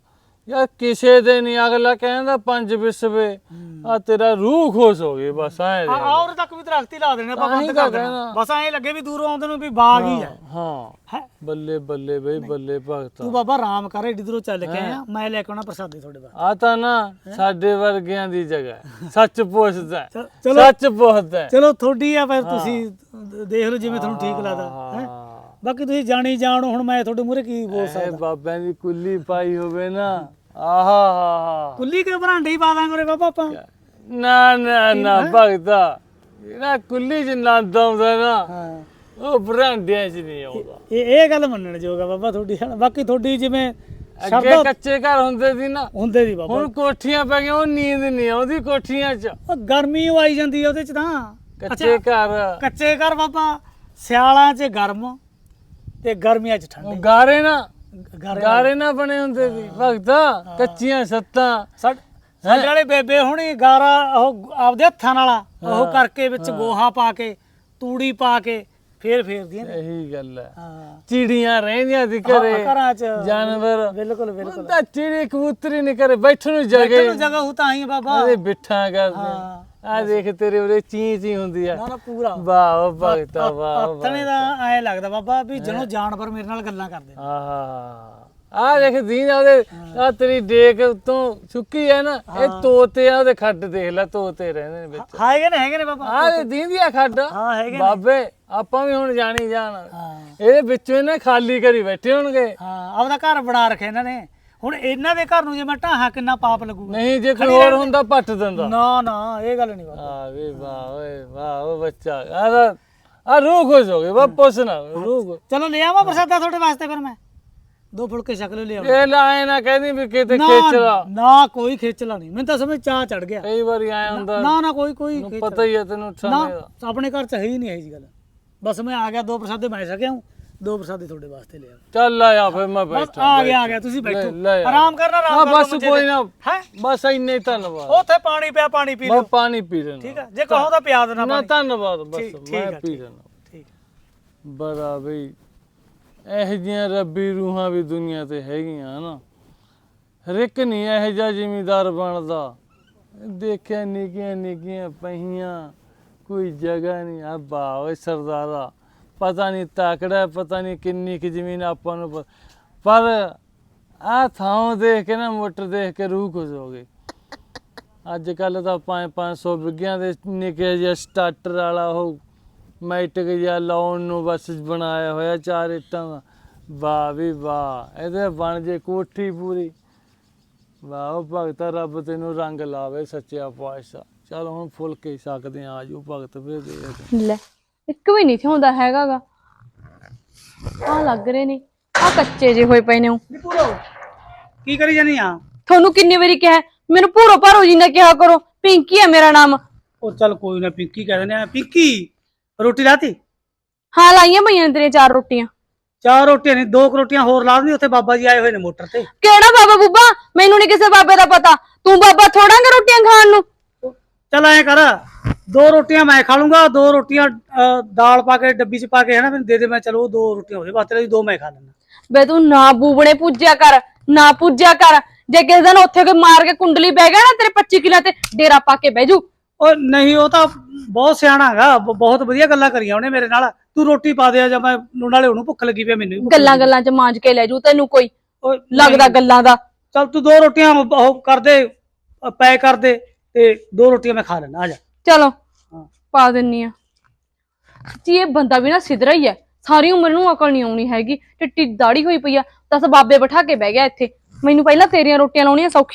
ਯਾਰ ਕਿਸੇ ਦੇ ਨਹੀਂ ਅਗਲਾ ਕਹਿੰਦਾ ਪੰਜ ਵਿਸਵੇ ਆ ਤੇਰਾ ਰੂਹ ਖੁਸ਼ ਹੋ ਗਈ ਬਸ ਐ ਆ ਉਰੇ ਤੱਕ ਵੀ ਦਰਖਤ ਹੀ ਲਾ ਦੇਣੇ ਆਪਾਂ ਹੀ ਬੰਦ ਕਰ ਦੇਣਾ। ਬਸ ਐਂ ਲੱਗੇ ਵੀ ਦੂਰੋਂ ਆਉਂਦੇ ਨੂੰ ਵੀ ਬਾਗ ਹੀ ਹੈ ਹਾਂ। ਹੈ। ਬੱਲੇ ਬੱਲੇ ਬਈ ਬੱਲੇ ਭਗਤਾ। ਤੂੰ ਬਾਬਾ ਆਰਾਮ ਕਰ ਏਡੀ ਦੂਰੋਂ ਚੱਲ ਕੇ ਆਇਆ। ਮੈਂ ਲੈ ਕੇ ਆਉਣਾ ਪ੍ਰਸਾਦੀ ਤੁਹਾਡੇ ਬਾਅਦ ਆ ਤਾਂ ਨਾ ਸਾਡੇ ਵਰਗਿਆਂ ਦੀ ਜਗ੍ਹਾ ਹੈ। ਸੱਚ ਪੁੱਛਦਾ ਹੈ। ਸੱਚ ਪੁੱਛਦਾ ਹੈ। ਚਲੋ ਤੁਹਾਡੀ ਆ ਫਿਰ ਤੁਸੀਂ ਦੇਖ ਲਓ ਜਿਵੇਂ ਤੁਹਾਨੂੰ ਠੀਕ ਲੱਗਦਾ। ਹੈ? ਹਾਂ। ਬਾਕੀ ਤੁਸੀਂ ਜਾਣੀ ਜਾਣੋ ਹੁਣ ਮੈਂ ਤੁਹਾਡੇ ਮੂਹਰੇ ਕੀ ਬੋਲ ਸਕਦਾ। ਬਾਬਿਆਂ ਦੀ ਕੁੱਲੀ ਪਾਈ ਹੋਵੇ ਨਾ। ਆਹਾ ਹਾ ਹਾ। ਕੁੱਲੀ ਕੇ ਬਰਾਂਡੇ ਹੀ ਪਾ ਦਾਂਗੇ ਉਰੇ ਬਾਬਾ ਆਪਾਂ? ਨਾ ਨਾ ਨਾ ਭਗਤਾ ਇਹਨਾਂ ਕੁੱਲੀ ਚ ਨੰਦ ਆਉਂਦਾ ਨਾ। ਹਾਂ। ਉਹ ਬਰਾਂਡਿਆਂ ਚ ਨਹੀਂ ਆਉਂਦਾ। ਇਹ ਇਹ ਗੱਲ ਮੰਨਣ ਜੋਗਾ ਬਾਬਾ ਤੁਹਾਡੀ ਹਨਾ। ਬਾਕੀ ਤੁਹਾਡੀ ਜਿਵੇਂ ਅੱਗੇ ਕੱਚੇ ਘਰ ਹੁੰਦੇ ਸੀ ਨਾ। ਹੁੰਦੇ ਦੀ ਬਾਬਾ। ਹੁਣ ਕੋਠੀਆਂ ਪੈ ਗਈਆਂ ਉਹ ਨੀਂਦ ਨਹੀਂ ਆਉਂਦੀ ਕੋਠੀਆਂ ਚ। ਉਹ ਗਰਮੀ ਉਹ ਆਈ ਜਾਂਦੀ ਆ ਉਹਦੇ ਚ ਤਾਂ। ਕੱਚੇ ਘਰ। ਕੱਚੇ ਘਰ ਬਾਬਾ ਸਿਆਲਾਂ 'ਚ ਗਰਮ। ਤੇ ਗਰਮੀਆਂ 'ਚ ਉਹ ਠੰਡੇ ਗਾਰੇ ਨਾ ਗਾਰੇ ਨਾ ਬਣੇ ਹੁੰਦੇ ਸੀ ਭਗਤਾ ਕੱਚੀਆਂ ਸੱਤਾਂ ਸਾਡ- ਵਾਲੇ ਬੇਬੇ ਹੁਣੀ ਗਾਰਾ ਉਹ ਆਪਦੇ ਹੱਥਾਂ ਨਾਲ ਉਹ ਕਰਕੇ ਵਿੱਚ ਗੋਹਾ ਪਾ ਕੇ ਤੂੜੀ ਪਾ ਕੇ ਫੇਰ ਫੇਰਦੀਆਂ ਨੇ। ਇਹੀ ਗੱਲ ਹੈ ਹਾਂ। ਚਿੜੀਆਂ ਰਹਿੰਦੀਆਂ ਸੀ ਘਰੇ ਘਰਾਂ 'ਚ। ਜਾਨਵਰ। ਬਿਲਕੁਲ ਬਿਲਕੁਲ। ਹੁੰਦਾ ਚਿੜੀ ਕਬੂਤਰੀ ਨਹੀਂ ਕਰੇ ਬੈਠਣ ਨੂੰ ਬੈਠਣ ਜਗ੍ਹਾ ਨੂੰ ਜਗ੍ਹਾ ਹੋ ਤਾਂ ਹੀ ਬਾਬਾ। ਆਦੇ ਬਿੱਠਾਂ ਕਰਦੇ ਹਾਂ। ਆ ਦੇਖ ਤੇਰੇ ਉਰੇ ਚੀ ਚੀ ਹੁੰਦੀ ਆ। ਨਾ ਨਾ ਪੂਰਾ। ਵਾਹ ਭਗਤਾ ਵਾਹ ਹੱਥਣੇ ਦਾ ਐ ਲੱਗਦਾ ਬਾਬਾ ਵੀ ਜਿਹਨੂੰ ਜਾਨਵਰ ਮੇਰੇ ਨਾਲ ਗੱਲਾਂ ਕਰਦੇ ਆਹਾ। ਆ ਦੇਖ ਦੀਨ ਉਹਦੇ ਆ ਤੇਰੀ ਡੇਕ ਤੋਂ ਸੁੱਕੀ ਹੈ ਨਾ ਇਹ ਤੋਤੇ ਆ ਉਹਦੇ ਖੱਡ ਦੇਖ ਲੈ ਤੋਤੇ ਰਹਿੰਦੇ ਨੇ ਵਿੱਚ। ਹੈਗੇ ਨੇ ਹੈਗੇ ਨੇ ਬਾਬਾ। ਆ ਦੀਨ ਦੀ ਆ ਖੱਡ। ਹਾਂ ਹੈਗੇ ਨੇ। ਬਾਬੇ ਆਪਾਂ ਵੀ ਹੁਣ ਜਾਣੀ ਜਾਣ। ਇਹਦੇ ਵਿੱਚੋਂ ਇਹਨੇ ਖਾਲੀ ਕਰੀ ਬੈਠੇ ਹੋਣਗੇ। ਹਾਂ ਆਪਦਾ ਘਰ ਬਣਾ ਰੱਖਿਆ ਇਹਨਾਂ ਨੇ। ਹੁਣ ਇਹਨਾਂ ਦੇ ਘਰ ਨੂੰ ਜੇ ਮੈਂ ਢਾਹਾਂ ਕਿੰਨਾ ਪਾਪ ਲੱਗੂਗਾ? ਨਹੀਂ ਜੇ ਕੋਈ ਹੋਰ ਹੁੰਦਾ ਪੱਟ ਦਿੰਦਾ। ਨਾ ਨਾ ਇਹ ਗੱਲ ਨਹੀਂ ਬਾਬਾ ਆ ਵੀ ਵਾਹ ਓਏ ਵਾਹ ਉਹ ਬੱਚਾ। ਆ ਆ ਰੂਹ ਖੁਸ਼ ਹੋ ਗਈ ਵਾਪਸ ਨਾ ਰੂਹ ਖੁਸ਼। ਚਲੋ ਲੈ ਆਵਾਂ ਪ੍ਰਸਾਦਾ ਤੁਹਾਡੇ ਵਾਸਤੇ ਫਿਰ ਮੈਂ। ਦੋ ਫੁਲਕੇ ਛਕ ਲਓ ਲੈ ਆਵਾਂ ਇਹ ਲਾਏ ਨਾ ਕਹਿੰਦੀ ਵੀ ਕਿਤੇ ਖੇਚਲਾ। ਨਾ ਕੋਈ ਖੇਚਲਾ ਨਹੀਂ। ਮੈਨੂੰ ਤਾਂ ਸਮਝ ਚਾਹ ਚੜ ਗਿਆ। ਕਈ ਵਾਰੀ ਆਇਆ ਹੁੰਦਾ। ਨਾ ਨਾ ਕੋਈ ਕੋਈ ਖੇਚਲਾ ਪਤਾ ਹੀ ਹੈ ਤੈਨੂੰ ਸਮੇਂ ਦਾ। ਆਪਣੇ ਘਰ ਚ ਹੈ ਹੀ ਨਹੀਂ ਇਹ ਜੀ ਗੱਲ। ਬਸ ਮੈਂ ਆ ਗਿਆ ਦੋ ਪ੍ਰਸਾਦੇ ਮੈਂ ਛਕਿਆ ਹੂੰ। ਦੋ ਪ੍ਰਸਾਦੇ ਤੁਹਾਡੇ ਵਾਸਤੇ ਲੈ ਆਵਾਂ ਚੱਲ ਆਇਆ ਫਿਰ ਮੈਂ ਬਸ ਬੈਠਾ ਆ ਗਿਆ ਆ ਗਿਆ ਤੁਸੀਂ ਬੈਠੋ। ਲੈ ਆ। ਆਰਾਮ ਕਰਨਾ ਹਾਂ ਆਰਾਮ ਬਸ ਕੋਈ ਨਾ ਹੈ? ਬਸ ਇੰਨੇ ਹੀ ਧੰਨਵਾਦ। ਉੱਥੇ ਪਾਣੀ ਪਿਆ ਪਾਣੀ ਪੀ ਮੈਂ ਲਓ। ਪਾਣੀ ਪੀ ਲੈਣਾ ਠੀਕ ਹੈ ਜੇ ਕਹੋ ਤਾਂ ਪਿਆ ਦੇਣਾ ਨਾ ਪਾਣੀ। ਧੰਨਵਾਦ ਬਸ ਠੀਕ- ਮੈਂ ਆ, ਪੀ ਠੀਕ। ਲੈਣਾ ਠੀਕ। ਬੜਾ ਬਈ ਇਹ ਜੀਆਂ ਰੱਬੀ ਰੂਹਾਂ ਵੀ ਦੁਨੀਆ ਤੇ ਹੈਗੀਆਂ ਨਾ ਹਰ ਇੱਕ ਨਹੀਂ ਇਹ ਜਿਹਾ ਜ਼ਿਮੀਦਾਰ ਬਣਦਾ। ਦੇਖਿਆ ਨਿੱਕੀਆਂ ਨਿੱਕੀਆਂ ਪਹੀਆਂ ਕੋਈ ਜਗ੍ਹਾ ਨਹੀਂ ਆ ਓਏ ਸਰਦਾਰਾ ਪਤਾ ਨਹੀਂ ਤਾਕੜਾ ਪਤਾ ਨਹੀਂ ਕਿੰਨੀ ਕਿ ਜ਼ਮੀਨ ਆਪਾਂ ਨੂੰ ਪ- ਪਰ ਆ ਥਾਂ ਦੇਖ ਕੇ ਨਾ ਮੋਟਰ ਦੇਖ ਕੇ ਰੂਹ ਖੁਸ਼ ਹੋ ਗਈ ਅੱਜ ਕੱਲ ਤਾਂ 5-500 ਵਿਗਿਆਂ ਦੇ ਨਿੱਕੇ ਜਿਹਾ ਸਟਾਰਟਰ ਵਾਲਾ ਉਹ ਮੈਟਿਕ ਜਿਹਾ ਲਾਉਣ ਨੂੰ ਬਸ ਬਣਾਇਆ ਹੋਇਆ ਚਾਰ ਇੱਟਾਂ ਦਾ। ਵਾਹ ਵੀ ਵਾਹ, ਇਹਦੇ ਬਣ ਜੇ ਕੋਠੀ ਪੂਰੀ। ਵਾਹ, ਉਹ ਭਗਤਾ ਰੱਬ ਤੈਨੂੰ ਰੰਗ ਲਾਵੇ ਸੱਚਿਆ ਪਾਤਸ਼ਾਹ। ਚਲ ਹੁਣ ਫੁੱਲ ਕੇ ਸਕਦੇ ਆ, ਆਜੋ ਭਗਤ ਫਿਰ ਦੇ ਲੈ। ਇੱਕ ਵੀ ਨਹੀਂ ਥਿਉਂਦਾ ਹੈਗਾਗਾ। ਆ ਲੱਗ ਰਹੇ ਨੇ। ਆ ਕੱਚੇ ਜੇ ਹੋਏ ਪਏ ਨੇ। ਕੀ ਕਰੀ ਜਾਨੀ ਆ? ਤੁਹਾਨੂੰ ਕਿੰਨੀ ਵਾਰੀ ਕਿਹਾ ਹੈ, ਮੈਨੂੰ ਭੂਰੋ ਭਾਰੋ ਜੀ ਨੇ ਕਿਹਾ ਕਰੋ ਪਿੰਕੀ ਹੈ ਮੇਰਾ ਨਾਮ। ਉਹ ਚੱਲ ਕੋਈ ਨਾ ਪਿੰਕੀ ਕਹਿ ਦਿੰਦੇ ਆ। ਪਿੰਕੀ ਰੋਟੀ ਲਾਤੀ? ਹਾਂ ਲਾਈਆਂ ਪਈਆਂ ਨੇ ਤੇਰੀਆਂ ਚਾਰ ਰੋਟੀਆਂ। ਚਾਰ ਰੋਟੀਆਂ ਨਹੀਂ ਦੋ ਕੁ ਰੋਟੀਆਂ ਹੋਰ ਲਾ ਦਿੰਦੀ ਉੱਥੇ ਬਾਬਾ ਜੀ ਆਏ ਹੋਏ ਨੇ ਮੋਟਰ ਤੇ। ਕਿਹੜਾ ਬਾਬਾ ਬੁੱਬਾ? ਮੈਨੂੰ ਨਹੀਂ ਕਿਸੇ ਬਾਬੇ ਦਾ ਪਤਾ। ਤੂੰ ਬਾਬਾ ਥੋੜਾਂਗਾ ਰੋਟੀਆਂ ਖਾਣ ਨੂੰ? ਚੱਲ ਐ ਕਰ ਦੋ ਰੋਟੀਆਂ ਮੈਂ ਖਾ ਲੂੰਗਾ ਦੋ ਰੋਟੀਆਂ ਅ, ਦਾਲ ਪਾ ਕੇ ਡੱਬੀ ਚ ਪਾ ਕੇ ਹੈ ਨਾ ਮੈਨੂੰ ਦੇ ਦੇ ਮੈਂ ਚਲੋ ਦੋ ਰੋਟੀਆਂ ਹੋਵੇ ਬਸ ਤੇਰੇ ਦੋ ਮੈਂ ਖਾ ਲੈਣਾ ਬੇ ਤੂੰ ਨਾ ਬੂਬਣੇ ਪੂਜਿਆ ਕਰ ਨਾ ਪੂਜਿਆ ਕਰ ਜੇ ਕਿਸੇ ਦਿਨ ਉੱਥੇ ਕੋਈ ਮਾਰ ਕੇ ਕੁੰਡਲੀ ਪੈ ਗਿਆ ਨਾ ਤੇਰੇ 25 ਕਿਲਾ ਤੇ ਡੇਰਾ ਪਾ ਕੇ ਬਹਿ ਜੂ। ਉਹ ਨਹੀਂ ਉਹ ਤਾਂ ਬਹੁਤ ਸਿਆਣਾ ਹੈਗਾ ਬ- ਬਹੁਤ ਵਧੀਆ ਗੱਲਾਂ ਕਰੀਆਂ ਉਹਨੇ ਮੇਰੇ ਨਾਲ ਤੂੰ ਰੋਟੀ ਪਾ ਦੇ ਜਾਂ ਮੈਂ ਨਾਲੇ ਉਹਨੂੰ ਭੁੱਖ ਲੱਗੀ ਪਈ ਆ, ਮੈਨੂੰ ਵੀ ਭੁੱਖ ਗੱਲਾਂ ਗੱਲਾਂ ਚ ਮਾਂਜ ਕੇ ਲੈ ਜੂ ਤੈਨੂੰ ਕੋਈ ਲੱਗਦਾ ਗੱਲਾਂ ਦਾ। ਚੱਲ ਤੂੰ ਦੋ ਰੋਟੀਆਂ ਉਹ ਕਰ ਦੇ ਪੈਕ ਕਰ ਦੇ। ਤੇ ਦੋ ਰੋਟੀਆਂ ਮੈਂ ਖਾ ਲੈਣਾ ਆ ਜਾ। ਚਲੋ ਹਾਂ। ਪਾ ਦਿੰਨੀ ਆ। ਜੀ ਇਹ ਬੰਦਾ ਵੀ ਨਾ ਸਿਧਰਾ ਹੀ ਹੈ ਸਾਰੀ ਉਮਰ ਨੂੰ ਅਕਲ ਨਹੀਂ ਆਉਣੀ ਹੈਗੀ। ਟਿੱਟੀ ਦਾੜੀ ਹੋਈ ਪਈ ਆ। ਦੱਸ ਬਾਬੇ ਬਿਠਾ ਕੇ ਬਹਿ ਗਿਆ ਇੱਥੇ। ਮੈਨੂੰ ਪਹਿਲਾਂ ਤੇਰੀਆਂ ਰੋਟੀਆਂ ਲਾਉਣੀਆਂ ਸੌਖੀ